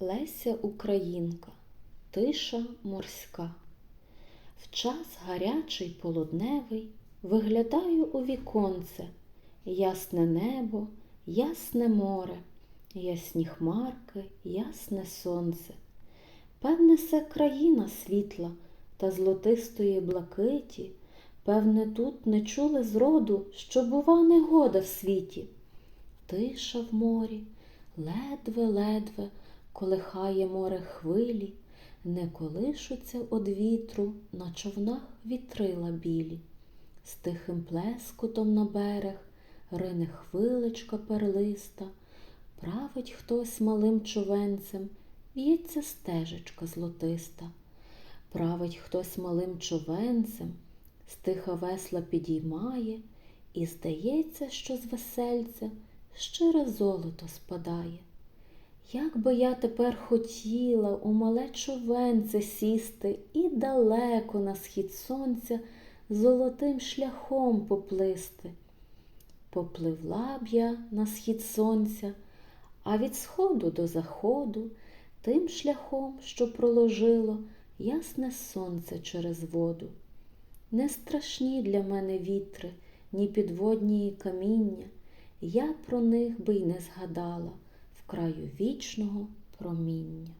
Леся Українка, тиша морська. В час гарячий полудневий виглядаю у віконце, ясне небо, ясне море, ясні хмарки, ясне сонце. Певне, се країна світла та золотистої блакиті, певне, тут не чули зроду, що бува негода в світі. Тиша в морі, ледве-ледве колихає море хвилі, не колишуться од вітру на човнах вітрила білі. З тихим плескотом на берег рине хвилечка перлиста, править хтось малим човенцем, в'ється стежечка злотиста. Править хтось малим човенцем, стиха весла підіймає, і здається, що з весельця щире золото спадає. Як би я тепер хотіла у мале човенце сісти і далеко на схід сонця золотим шляхом поплисти. Попливла б я на схід сонця, а від сходу до заходу тим шляхом, що проложило ясне сонце через воду. Не страшні для мене вітри, ні підводні каміння, я про них би й не згадала в краю вічного проміння.